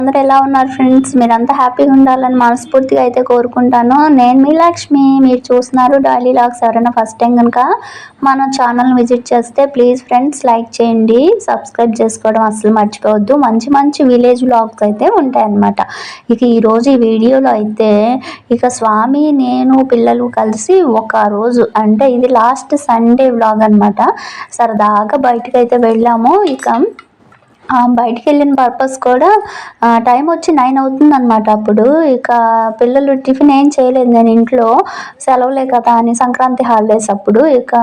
అందరూ ఎలా ఉన్నారు ఫ్రెండ్స్ మీరంతా హ్యాపీగా ఉండాలని మనస్ఫూర్తిగా అయితే కోరుకుంటాను. నేను మీ లక్ష్మి మీరు చూస్తున్నారు డైలీ లాగ్స్ ఎవరైనా ఫస్ట్ టైం కనుక మన ఛానల్ని విజిట్ చేస్తే ప్లీజ్ ఫ్రెండ్స్ లైక్ చేయండి. సబ్స్క్రైబ్ చేసుకోవడం అసలు మర్చిపోవద్దు. మంచి మంచి విలేజ్ వ్లాగ్స్ అయితే ఉంటాయన్నమాట. ఇక ఈరోజు ఈ వీడియోలో అయితే ఇక స్వామి నేను పిల్లలు కలిసి ఒక రోజు అంటే ఇది లాస్ట్ సండే వ్లాగ్ అనమాట సరదాగా బయటకు అయితే వెళ్ళాము. ఇక బయటికి వెళ్ళిన పర్పస్ కూడా టైం వచ్చి నైన్ అవుతుంది అనమాట అప్పుడు. ఇక పిల్లలు టిఫిన్ ఏం చేయలేదు నేను ఇంట్లో సెలవులే కదా అని సంక్రాంతి హాలిడేస్ అప్పుడు. ఇక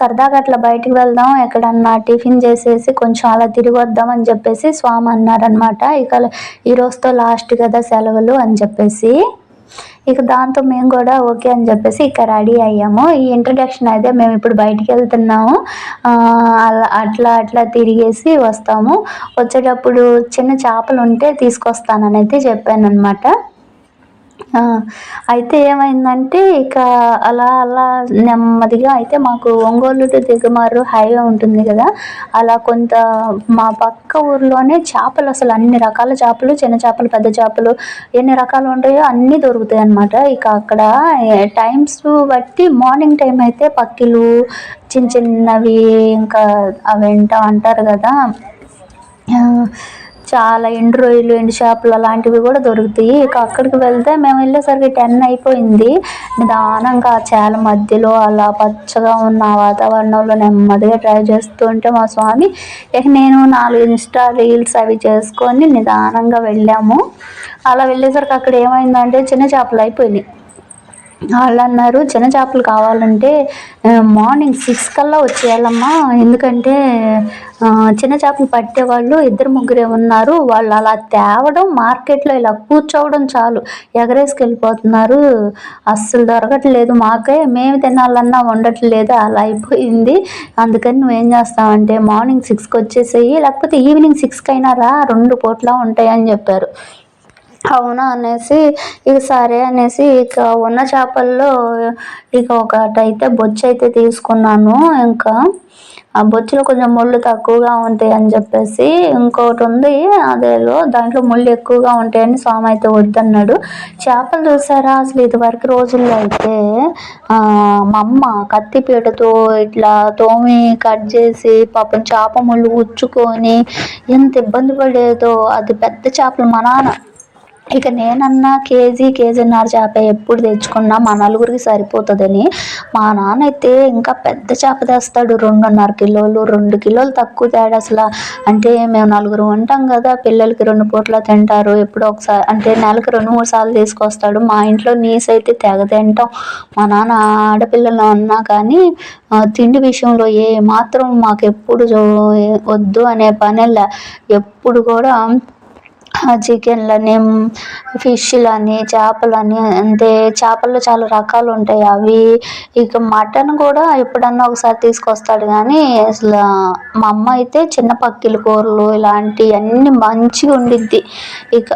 సరదాగా అట్లా బయటికి వెళ్దాం ఎక్కడన్నా టిఫిన్ చేసేసి కొంచెం అలా తిరిగి వద్దాం అని చెప్పేసి స్వామి అన్నారనమాట ఇక ఈ రోజుతో లాస్ట్ కదా సెలవులు అని చెప్పేసి. ఇక దాంతో మేము కూడా ఓకే అని చెప్పేసి ఇక రెడీ అయ్యాము. ఈ ఇంట్రడక్షన్ అయితే మేము ఇప్పుడు బయటికి వెళ్తున్నాము. అలా అట్లా అట్లా తిరిగేసి వస్తాము. వచ్చేటప్పుడు చిన్న చేపలు ఉంటే తీసుకొస్తానని అయితే చెప్పాను అనమాట అయితే ఏమైందంటే ఇక అలా అలా నెమ్మదిగా అయితే మాకు ఒంగోలు టు దిగుమారు హైవే ఉంటుంది కదా అలా కొంత మా పక్క ఊర్లోనే చేపలు అసలు అన్ని రకాల చేపలు చిన్న చేపలు పెద్ద చేపలు ఎన్ని రకాలు ఉంటాయో అన్నీ దొరుకుతాయి అన్నమాట. ఇక అక్కడ టైమ్స్ బట్టి మార్నింగ్ టైం అయితే పక్కిలు చిన్న చిన్నవి ఇంకా అవి ఏంటో అంటారు కదా. చాలా ఎండు రొయ్యలు ఎండు చేపలు అలాంటివి కూడా దొరుకుతాయి. ఇక అక్కడికి వెళ్తే మేము వెళ్ళేసరికి టెన్ అయిపోయింది. నిదానంగా చాలా మధ్యలో అలా పచ్చగా ఉన్న వాతావరణంలో నెమ్మదిగా డ్రైవ్ చేస్తూ ఉంటే మా స్వామి ఇక నేను నాలుగు ఇన్స్టా రీల్స్ అవి చేసుకొని నిదానంగా వెళ్ళాము. అలా వెళ్ళేసరికి అక్కడ ఏమైందంటే చిన్న చేపలు అయిపోయినాయి. వాళ్ళు అన్నారు చిన్న చేపలు కావాలంటే మార్నింగ్ సిక్స్ కల్లా వచ్చేయాలమ్మా. ఎందుకంటే చిన్న చేపలు పట్టేవాళ్ళు ఇద్దరు ముగ్గురే ఉన్నారు. వాళ్ళు అలా తేవడం మార్కెట్లో ఇలా కూర్చోవడం చాలు. ఎగరేసుకెళ్ళిపోతున్నారు. అస్సలు దొరకట్లేదు మాకే. మేము తినాలన్నా ఉండట్లేదు అలా అయిపోయింది. అందుకని నువ్వేం చేస్తావంటే మార్నింగ్ సిక్స్కి వచ్చేసేయి. లేకపోతే ఈవినింగ్ సిక్స్కి అయినా రా రెండు పూట్లా ఉంటాయని చెప్పారు. అవునా అనేసి ఇక సరే అనేసి ఇక ఉన్న చేపల్లో ఇక ఒకటైతే బొచ్చు అయితే తీసుకున్నాను. ఇంకా ఆ బొచ్చులో కొంచెం ముళ్ళు తక్కువగా ఉంటాయి అని చెప్పేసి ఇంకోటి ఉంది. అదేదో దాంట్లో ముళ్ళు ఎక్కువగా ఉంటాయని స్వామి అయితే వద్దన్నాడు. చేపలు చూసారా? అసలు ఇదివరకు రోజుల్లో అయితే మా అమ్మ కత్తిపీటతో ఇట్లా తోమి కట్ చేసి పాపం చేప ముళ్ళు ఉచ్చుకొని ఎంత ఇబ్బంది పడేదో. అది పెద్ద చేపలు మా నాన్న. ఇక నేనన్నా కేజీ కేజీన్నర చేప ఎప్పుడు తెచ్చుకున్నా మా నలుగురికి సరిపోతుందని. మా నాన్న అయితే ఇంకా పెద్ద చేప తెస్తాడు. రెండున్నర కిలోలు రెండు కిలోలు తక్కువ తేడా అసలు. అంటే మేము నలుగురు ఉంటాం కదా పిల్లలకి రెండు పూట్ల తింటారు. ఎప్పుడో ఒకసారి అంటే నెలకు రెండు మూడు సార్లు తీసుకొస్తాడు. మా ఇంట్లో నీస్ అయితే తెగ తింటాం. మా నాన్న ఆడపిల్లలు అన్నా కానీ తిండి విషయంలో ఏ మాత్రం మాకు ఎప్పుడు వద్దు అనే పనిలే. ఎప్పుడు కూడా చికెన్లని ఫిష్లని చేపలని అంటే చేపల్లో చాలా రకాలు ఉంటాయి అవి. ఇక మటన్ కూడా ఎప్పుడన్నా ఒకసారి తీసుకొస్తాడు కానీ అసలు మా అమ్మ అయితే చిన్న పక్కిల కూరలు ఇలాంటివన్నీ మంచిగా ఉండిద్ది. ఇక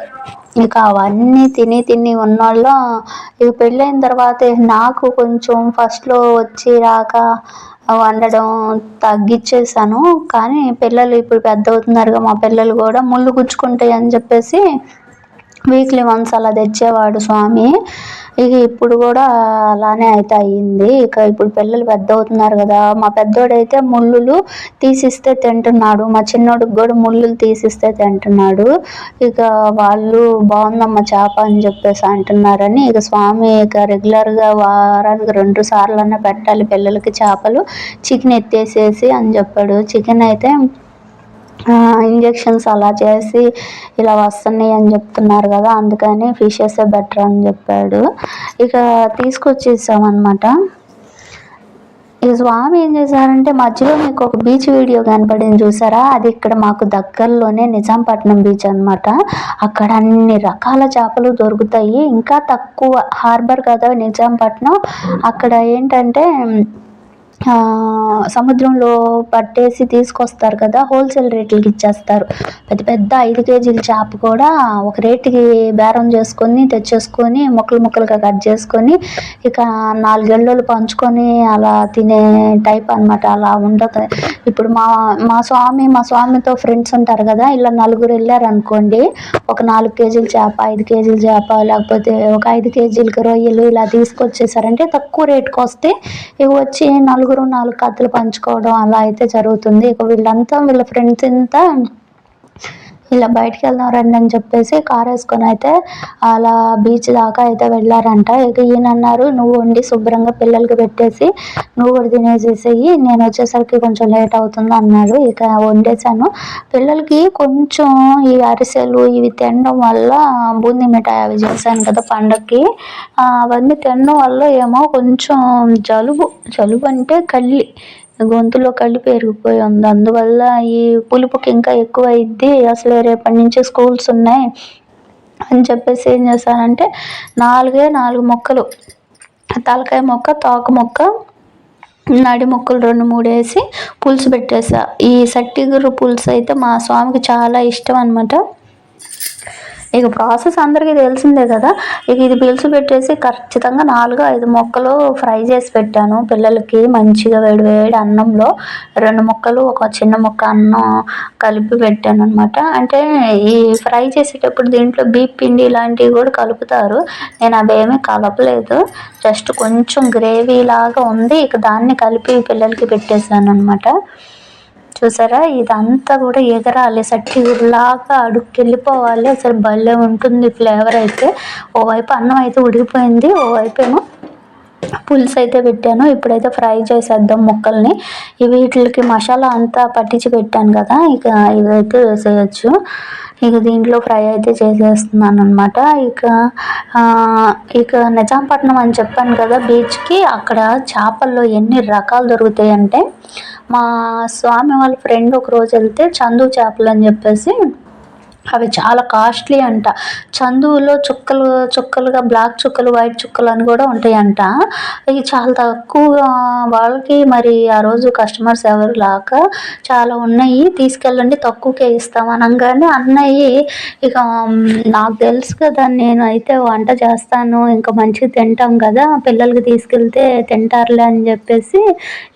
ఇక అవన్నీ తిని తిని ఉన్నోళ్ళ. ఇక పెళ్ళైన తర్వాత నాకు కొంచెం ఫస్ట్లో వచ్చి రాక వండడం తగ్గించేసాను కానీ పిల్లలు ఇప్పుడు పెద్ద అవుతున్నారుగా మా పిల్లలు కూడా ముళ్ళు గుచ్చుకుంటాయి అని చెప్పేసి వీక్లీ వన్స్ అలా తెచ్చేవాడు స్వామి. ఇక ఇప్పుడు కూడా అలానే అయితే అయ్యింది. ఇక ఇప్పుడు పిల్లలు పెద్ద అవుతున్నారు కదా. మా పెద్దోడైతే ముళ్ళులు తీసిస్తే తింటున్నాడు. మా చిన్నోడికి కూడా ముళ్ళులు తీసిస్తే తింటున్నాడు. ఇక వాళ్ళు బాగుందమ్మ చేప అని చెప్పేసి అంటున్నారని ఇక స్వామి ఇక రెగ్యులర్గా వారానికి రెండు సార్లు అన్న పెట్టాలి పిల్లలకి చేపలు. చికెన్ ఎత్తేసేసి అని చెప్పాడు. చికెన్ అయితే ఇంజెక్షన్స్ అలా చేసి ఇలా వస్తున్నాయి అని చెప్తున్నారు కదా అందుకని ఫిషెస్ బెటర్ అని చెప్పాడు. ఇక తీసుకొచ్చేసామన్నమాట. ఇక స్వామి ఏం చేశారంటే మధ్యలో మీకు ఒక బీచ్ వీడియో కనపడింది చూసారా? అది ఇక్కడ మాకు దగ్గరలోనే నిజాంపట్నం బీచ్ అనమాట అక్కడ అన్ని రకాల చేపలు దొరుకుతాయి. ఇంకా తక్కువ హార్బర్ కదా నిజాంపట్నం. అక్కడ ఏంటంటే సముద్రంలో పట్టేసి తీసుకొస్తారు కదా హోల్సేల్ రేట్లకి ఇచ్చేస్తారు. పెద్ద పెద్ద ఐదు కేజీల చేప కూడా ఒక రేటుకి బేరం చేసుకొని తెచ్చేసుకొని ముక్కలు ముక్కలుగా కట్ చేసుకొని ఇక నాలుగేళ్ళు పంచుకొని అలా తినే టైప్ అనమాట అలా ఉండదు. ఇప్పుడు మా మా స్వామి మా స్వామితో ఫ్రెండ్స్ ఉంటారు కదా ఇలా నలుగురు వెళ్ళారు అనుకోండి ఒక నాలుగు కేజీల చేప ఐదు కేజీల చేప లేకపోతే ఒక ఐదు కేజీలకి రొయ్యలు ఇలా తీసుకొచ్చేసారంటే తక్కువ రేటుకి వస్తే ఇక వచ్చి నలుగురు నాలుగు కత్తులు పంచుకోవడం అలా అయితే జరుగుతుంది. ఇక వీళ్ళంతా వీళ్ళ ఫ్రెండ్స్ అంతా ఇలా బయటికి వెళ్దాం రండి అని చెప్పేసి కార్ వేసుకొని అయితే అలా బీచ్ దాకా అయితే వెళ్ళారంట. ఇక ఈయన అన్నారు నువ్వు వండి శుభ్రంగా పిల్లలకి పెట్టేసి నువ్వు కూడా తినేసేసేయి నేను వచ్చేసరికి కొంచెం లేట్ అవుతుంది అన్నాడు. ఇక వండేసాను పిల్లలకి కొంచెం ఈ అరిసెలు ఇవి తినడం వల్ల బూందీ మిఠాయి అవి చేశాను కదా పండగకి అవన్నీ తినడం వల్ల ఏమో కొంచెం జలుబు జలుబు అంటే కళ్ళి గొంతులో కళ్ళు పెరిగిపోయి ఉంది. అందువల్ల ఈ పులుపుకి ఇంకా ఎక్కువ అయింది అసలు రేపటి నుంచి స్కూల్స్ ఉన్నాయి. అని చెప్పేసి ఏం చేశానంటే నాలుగే నాలుగు మొక్కలు. తలకాయ మొక్క తోక మొక్క నడి మొక్కలు రెండు మూడు వేసి పులుసు పెట్టేసా ఈ సట్టిగుర్రు పులుసు అయితే మా స్వామికి చాలా ఇష్టం అనమాట ఇక ప్రాసెస్ అందరికీ తెలిసిందే కదా. ఇక ఇది పిలుసు పెట్టేసి ఖచ్చితంగా నాలుగు ఐదు మొక్కలు ఫ్రై చేసి పెట్టాను. పిల్లలకి మంచిగా వేడి వేడి అన్నంలో రెండు ముక్కలు ఒక చిన్న ముక్క అన్నం కలిపి పెట్టాను అనమాట అంటే ఈ ఫ్రై చేసేటప్పుడు దీంట్లో బీప్ పిండి ఇలాంటివి కూడా కలుపుతారు. నేను అవేమీ కలపలేదు. జస్ట్ కొంచెం గ్రేవీ లాగా ఉంది. ఇక దాన్ని కలిపి పిల్లలకి పెట్టేశాను అనమాట చూసారా? ఇదంతా కూడా ఎగరాలి. సట్టి లాగా అడుక్కెళ్ళిపోవాలి. అసలు భలే ఉంటుంది ఫ్లేవర్ అయితే. ఓవైపు అన్నం అయితే ఉడికిపోయింది. ఓవైపు ఏమో పులుసు అయితే పెట్టాను. ఇప్పుడైతే ఫ్రై చేసేద్దాం ముక్కల్ని. ఇవి వీటికి మసాలా అంతా పట్టించి పెట్టాను కదా ఇక ఇవైతే వేసేయచ్చు. ఇక దీంట్లో ఫ్రై అయితే చేసేస్తున్నాను అనమాట ఇక ఇక నిజాంపట్నం అని చెప్పాను కదా బీచ్కి అక్కడ చేపల్లో ఎన్ని రకాలు దొరుకుతాయి అంటే మా స్వామి వాళ్ళ ఫ్రెండ్ ఒక రోజు వెళ్తే చందు చేపలు అని చెప్పేసి అవి చాలా కాస్ట్లీ అంట. చందువులో చుక్కలు చుక్కలుగా బ్లాక్ చుక్కలు వైట్ చుక్కలు అని కూడా ఉంటాయంట. ఇవి చాలా తక్కువగా వాళ్ళకి మరి ఆ రోజు కస్టమర్స్ ఎవరు లాక చాలా ఉన్నాయి. తీసుకెళ్ళండి తక్కువకే ఇస్తాం అనగానే అన్నయ్యి ఇక నాకు తెలుసు కదా నేను అయితే వంట చేస్తాను ఇంకా మంచిగా తింటాం కదా పిల్లలకి తీసుకెళ్తే తింటారులే అని చెప్పేసి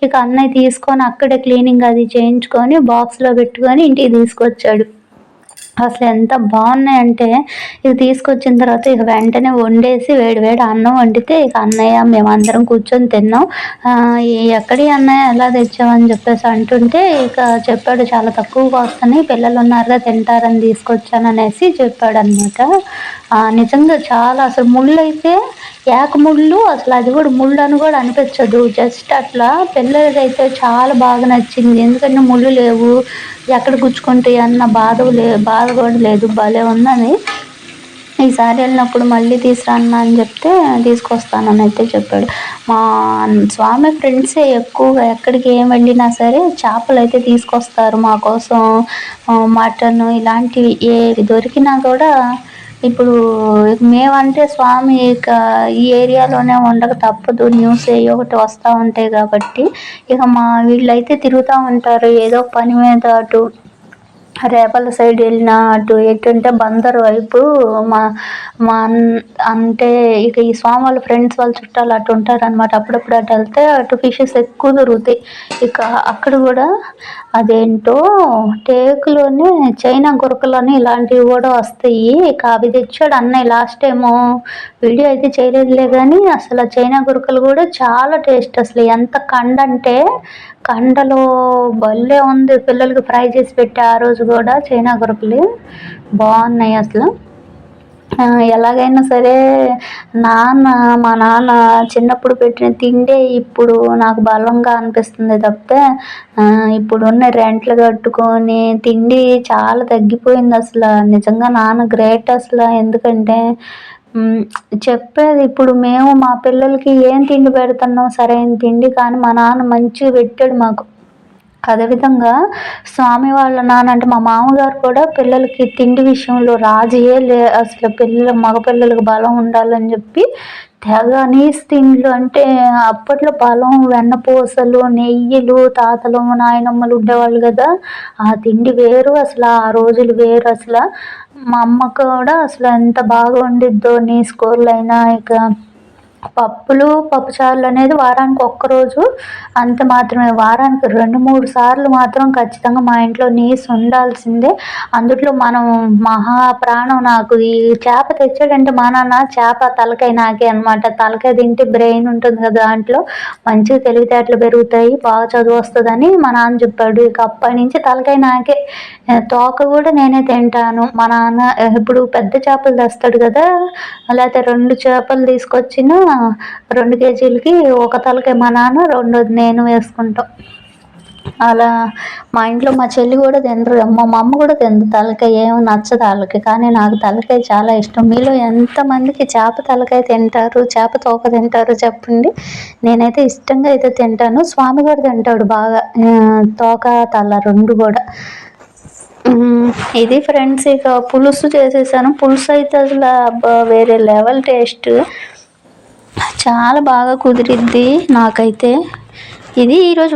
ఇక అన్నయ్య తీసుకొని అక్కడే క్లీనింగ్ అది చేయించుకొని బాక్స్లో పెట్టుకొని ఇంటికి తీసుకొచ్చాడు. అసలు ఎంత బాగున్నాయంటే ఇక తీసుకొచ్చిన తర్వాత ఇక వెంటనే వండేసి వేడి వేడి అన్నం వండితే ఇక అన్నయ్య మేమందరం కూర్చొని తిన్నాం. ఎక్కడి అన్నయ్య ఎలా తెచ్చామని చెప్పేసి అంటుంటే ఇక చెప్పాడు చాలా తక్కువగా వస్తున్నాయి పిల్లలు ఉన్నారుగా తింటారని తీసుకొచ్చాను అనేసి చెప్పాడు అనమాట నిజంగా చాలా అసలు ముళ్ళు అయితే ఏక ముళ్ళు అసలు అది కూడా ముళ్ళు అని కూడా అనిపించదు. జస్ట్ అట్లా పిల్లలకైతే చాలా బాగా నచ్చింది. ఎందుకంటే ముళ్ళు లేవు ఎక్కడ గుచ్చుకుంటాయి అన్న బాధ లే బాధ కూడా లేదు. భలే ఉందని. ఈసారి వెళ్ళినప్పుడు మళ్ళీ తీసుకురాన్న అని చెప్తే తీసుకొస్తానని అయితే చెప్పాడు. మా స్వామి ఫ్రెండ్సే ఎక్కువగా ఎక్కడికి ఏం వెళ్ళినా సరే చేపలు అయితే తీసుకొస్తారు మా కోసం. మటన్ ఇలాంటివి ఏవి దొరికినా కూడా ఇప్పుడు మేమంటే స్వామి ఇక ఈ ఏరియాలోనే ఉండక తప్పదు. న్యూస్ ఏ ఒకటి వస్తూ ఉంటాయి కాబట్టి ఇక మా వీళ్ళైతే తిరుగుతూ ఉంటారు. ఏదో పని మీద అటు రేపల సైడ్ వెళ్ళిన అటు ఎటుంటే బందర్ వైపు మా మా అంటే ఇక ఈ స్వామి వాళ్ళ ఫ్రెండ్స్ వాళ్ళ చుట్టాలు అటు ఉంటారు అనమాట అప్పుడప్పుడు అటు వెళ్తే అటు ఫిషెస్ ఎక్కువ దొరుకుతాయి. ఇక అక్కడ కూడా అదేంటో టేకులోనే చైనా గురకలని ఇలాంటివి కూడా వస్తాయి. ఇక అవి తెచ్చాడు అన్నయ్య లాస్ట్ టైము వీడియో అయితే చేయలేదులే కానీ అసలు చైనా గురకలు కూడా చాలా టేస్ట్ అసలు. ఎంత కండంటే కండలో భలే ఉంది. పిల్లలకి ఫ్రై చేసి పెట్టే ఆ రోజు కూడా చైనా గురకలు బాగున్నాయి అసలు. ఎలాగైనా సరే నాన్న మా నాన్న చిన్నప్పుడు పెట్టిన తిండే ఇప్పుడు నాకు బలంగా అనిపిస్తుంది తప్పితే ఇప్పుడున్న రెంట్లు కట్టుకొని తిండి చాలా తగ్గిపోయింది అసలు. నిజంగా నాన్న గ్రేట్ అసలు. ఎందుకంటే చెప్పేది ఇప్పుడు మేము మా పిల్లలకి ఏం తిండి పెడుతున్నాం? సరైన తిండి కానీ మా నాన్న మంచిగా పెట్టాడు మాకు. అదేవిధంగా స్వామి వాళ్ళ నాన్న అంటే మా మామగారు కూడా పిల్లలకి తిండి విషయంలో రాజీయే లే అసలు పిల్లల మగపిల్లలకు బలం ఉండాలని చెప్పి తెగ నీసు తిండ్లు అంటే అప్పట్లో బలం వెన్నపూసలు నెయ్యిలు తాతలు నాయనమ్మలు ఉండేవాళ్ళు కదా. ఆ తిండి వేరు అసలు ఆ రోజులు వేరు అసలు. మా అమ్మ కూడా అసలు ఎంత బాగా వండిద్దో నీ స్కూల్లో అయినా ఇక పప్పులు పప్పుచారులు అనేది వారానికి ఒక్కరోజు అంత మాత్రమే వారానికి రెండు మూడు సార్లు మాత్రం ఖచ్చితంగా మా ఇంట్లో నీసు ఉండాల్సిందే. అందుట్లో మనం మహా ప్రాణం నాకు ఈ చేప తెచ్చాడంటే మా నాన్న చేప తలకాయ నాకే అనమాట తలకాయ తింటే బ్రెయిన్ ఉంటుంది కదా దాంట్లో. మంచిగా తెలివితేటలు పెరుగుతాయి బాగా చదువు వస్తుందని మా నాన్న చెప్పాడు. ఇక అప్పటి నుంచి తలకాయ నాకే తోక కూడా నేనే తింటాను. మా నాన్న ఇప్పుడు పెద్ద చేపలు తెస్తాడు కదా. లేకపోతే రెండు చేపలు తీసుకొచ్చిన రెండు కేజీలకి ఒక తలకాయ మా నాన్న రెండు నేను వేసుకుంటాం. అలా మా ఇంట్లో మా చెల్లి కూడా తినరు మా అమ్మ కూడా తింది. తలకాయ ఏమో నచ్చదు వాళ్ళకి కానీ నాకు తలకాయ చాలా ఇష్టం. మీలో ఎంతమందికి చేప తలకాయ తింటారు చేప తోక తింటారు చెప్పండి. నేనైతే ఇష్టంగా అయితే తింటాను. స్వామి కూడా తింటాడు బాగా. తోక తల రెండు కూడా. ఇది ఫ్రెండ్స్ ఇక పులుసు చేసేసాను. పులుసు అయితే అసలు అబ్బా వేరే లెవెల్ టేస్ట్. చాలా బాగా కుదిరిద్ది నాకైతే. ఇది ఈరోజు